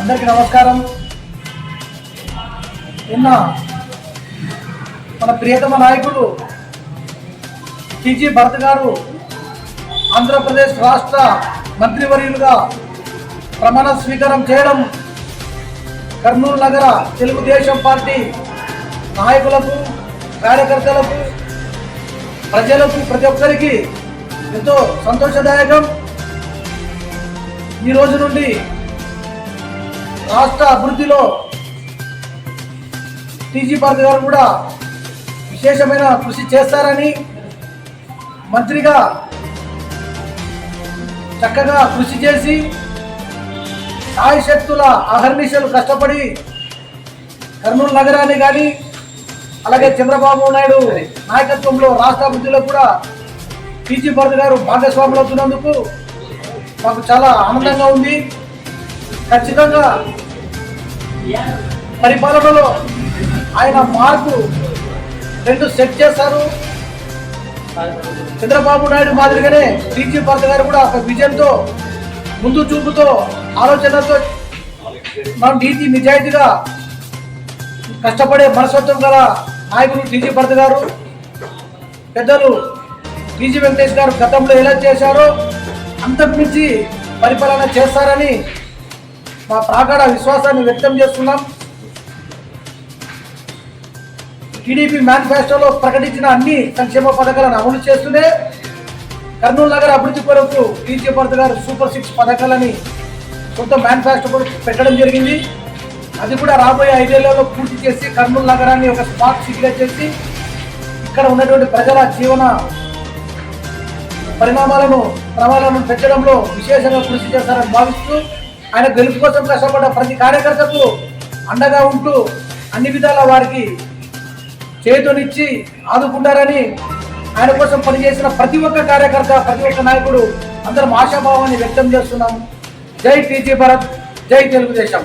అందరికీ నమస్కారం. నిన్న మన ప్రియతమ నాయకుడు టీజీ భరత్ గారు ఆంధ్రప్రదేశ్ రాష్ట్ర మంత్రివర్యులుగా ప్రమాణ స్వీకారం చేయడం కర్నూలు నగర తెలుగుదేశం పార్టీ నాయకులకు కార్యకర్తలకు ప్రజలకు ప్రతి ఒక్కరికి ఎంతో సంతోషదాయకం. ఈ రోజు నుండి రాష్ట్ర అభివృద్ధిలో టీజీ భారతి గారు కూడా విశేషమైన కృషి చేస్తారని మంత్రిగా చక్కగా కృషి చేసి సాయి శక్తుల అహర్నిశలు కష్టపడి కర్నూలు నగరాన్ని కానీ అలాగే చంద్రబాబు నాయుడు నాయకత్వంలో రాష్ట్ర అభివృద్ధిలో కూడా టీజీ భరత్ గారు భాగస్వాములు అవుతున్నందుకు మాకు చాలా ఆనందంగా ఉంది. ఖచ్చితంగా పరిపాలనలో ఆయన మార్పు రెండు సెట్ చేశారు. చంద్రబాబు నాయుడు మాదిరిగానే టీజీ భరత్ గారు కూడా ఒక విజన్తో ముందు చూపుతో ఆలోచనతో మనం నీతి నిజాయితీగా కష్టపడే మనస్తత్వం గల నాయకులు టీజీ భరత్ గారు. పెద్దలు టీజీ వెంకటేష్ గారు గతంలో ఎలా చేశారో అంతకుమించి పరిపాలన చేస్తారని మా ప్రాగాఢ విశ్వాసాన్ని వ్యక్తం చేస్తున్నాం. టీడీపీ మేనిఫెస్టోలో ప్రకటించిన అన్ని సంక్షేమ పథకాలను అమలు చేస్తూనే కర్నూలు నగర అభివృద్ధి కొరకు టీజీ భరత్ గారు సూపర్ సిక్స్ పథకాలని సొంత మేనిఫెస్టో పెట్టడం జరిగింది. అది కూడా రాబోయే ఐదేళ్ళలో పూర్తి చేసి కర్నూలు నగరాన్ని ఒక స్మార్ట్ సిటీగా చేసి ఇక్కడ ఉన్నటువంటి ప్రజల జీవన పరిణామాలను ప్రమాణాలను పెంచడంలో విశేషంగా కృషి చేస్తారని భావిస్తూ ఆయన గెలుపు కోసం కష్టపడ్డ ప్రతి కార్యకర్తకు అండగా ఉంటూ అన్ని విధాల వారికి చేతునిచ్చి ఆదుకుంటారని ఆయన కోసం పనిచేసిన ప్రతి ఒక్క కార్యకర్త ప్రతి ఒక్క నాయకుడు అందరం ఆశాభావాన్ని వ్యక్తం చేస్తున్నాం. జై టీజీ భరత్ జై తెలుగుదేశం.